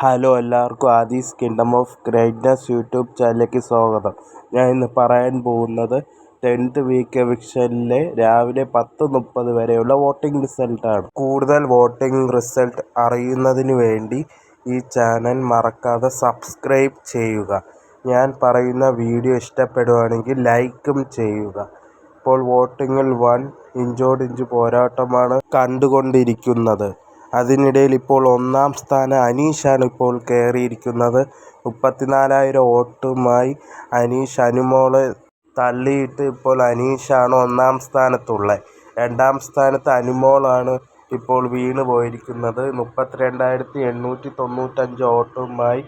Hello എല്ലാവർക്കും Aadhi's kingdom of greatness YouTube ചാനലിലേക്ക് സ്വാഗതം. ഞാൻ ഇന്ന് പറയാൻ പോകുന്നത് ടെൻത്ത് വീക്ക് എവിക്ഷനിലെ രാവിലെ പത്ത് മുപ്പത് വരെയുള്ള വോട്ടിംഗ് റിസൾട്ടാണ്. കൂടുതൽ വോട്ടിംഗ് റിസൾട്ട് അറിയുന്നതിന് വേണ്ടി ഈ ചാനൽ മറക്കാതെ സബ്സ്ക്രൈബ് ചെയ്യുക. ഞാൻ പറയുന്ന വീഡിയോ ഇഷ്ടപ്പെടുകയാണെങ്കിൽ ലൈക്കും ചെയ്യുക. ഇപ്പോൾ വോട്ടിങ്ങിൽ വൺ ഇഞ്ചോടിഞ്ച് പോരാട്ടമാണ് കണ്ടുകൊണ്ടിരിക്കുന്നത്. അതിനിടയിൽ ഇപ്പോൾ ഒന്നാം സ്ഥാനം അനീഷാണ് ഇപ്പോൾ കയറിയിരിക്കുന്നത്. മുപ്പത്തിനാലായിരം വോട്ടുമായി അനീഷ് അനുമോളെ തള്ളിയിട്ട് ഇപ്പോൾ അനീഷാണ് ഒന്നാം സ്ഥാനത്തുള്ളത്. രണ്ടാം സ്ഥാനത്ത് അനുമോളാണ് ഇപ്പോൾ വീണ് പോയിരിക്കുന്നത്. മുപ്പത്തിരണ്ടായിരത്തി എണ്ണൂറ്റി തൊണ്ണൂറ്റഞ്ച് വോട്ടുമായി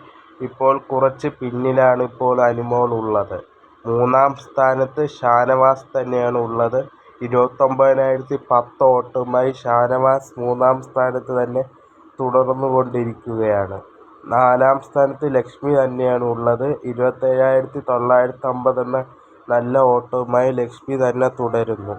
ഇപ്പോൾ കുറച്ച് പിന്നിലാണ് ഇപ്പോൾ അനുമോൾ ഉള്ളത് മൂന്നാം സ്ഥാനത്ത് ഷാനവാസ് തന്നെയാണ് ഉള്ളത്. ഇരുപത്തൊമ്പതിനായിരത്തി പത്ത് വോട്ടുമായി ഷാനവാസ് മൂന്നാം സ്ഥാനത്ത് തന്നെ തുടർന്നു കൊണ്ടിരിക്കുകയാണ് നാലാം സ്ഥാനത്ത് ലക്ഷ്മി തന്നെയാണ് ഉള്ളത്. ഇരുപത്തേഴായിരത്തി തൊള്ളായിരത്തി അമ്പത് എന്ന നല്ല വോട്ടുമായി ലക്ഷ്മി തന്നെ തുടരുന്നു.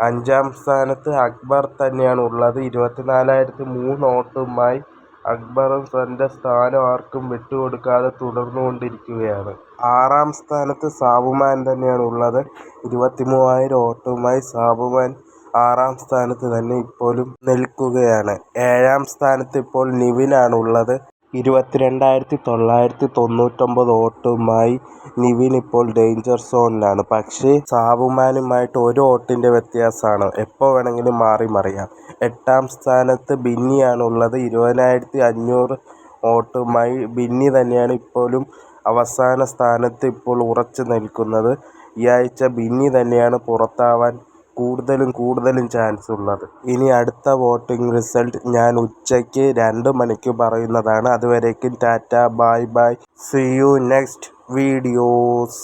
അഞ്ചാം സ്ഥാനത്ത് അക്ബർ തന്നെയാണ് ഉള്ളത്. ഇരുപത്തിനാലായിരത്തി മൂന്ന് വോട്ടുമായി അക്ബറും തന്റെ സ്ഥാനം ആർക്കും വിട്ടുകൊടുക്കാതെ തുടർന്നുകൊണ്ടിരിക്കുകയാണ്. ആറാം സ്ഥാനത്ത് സാബുമാൻ തന്നെയാണ് ഉള്ളത് ഇരുപത്തി മൂവായിരം വോട്ടുമായി സാബുമാൻ ആറാം സ്ഥാനത്ത് തന്നെ ഇപ്പോഴും നിൽക്കുകയാണ്. ഏഴാം സ്ഥാനത്ത് ഇപ്പോൾ നിവിനാണ് ഉള്ളത് ഇരുപത്തിരണ്ടായിരത്തി തൊള്ളായിരത്തി തൊണ്ണൂറ്റൊമ്പത് വോട്ടുമായി നിവിൻ ഇപ്പോൾ ഡേഞ്ചർ സോണിലാണ്. പക്ഷേ സാബുമാനുമായിട്ട് ഒരു വോട്ടിന്റെ വ്യത്യാസമാണ്. എപ്പോൾ വേണമെങ്കിലും മാറി മറിയാം. എട്ടാം സ്ഥാനത്ത് ബിന്നിയാണുള്ളത്. ഇരുപതിനായിരത്തി അഞ്ഞൂറ് വോട്ടുമായി ബിന്നി തന്നെയാണ് ഇപ്പോഴും അവസാന സ്ഥാനത്ത് ഇപ്പോൾ ഉറച്ചു നിൽക്കുന്നത്. ഈ ആഴ്ച ബിന്നി തന്നെയാണ് പുറത്താവാൻ കൂടുതലും കൂടുതലും ചാൻസ് ഉള്ളത്. ഇനി അടുത്ത വോട്ടിംഗ് റിസൾട്ട് ഞാൻ ഉച്ചയ്ക്ക് രണ്ട് മണിക്ക് പറയുന്നതാണ്. അതുവരേക്കും tata bye bye. See you next videos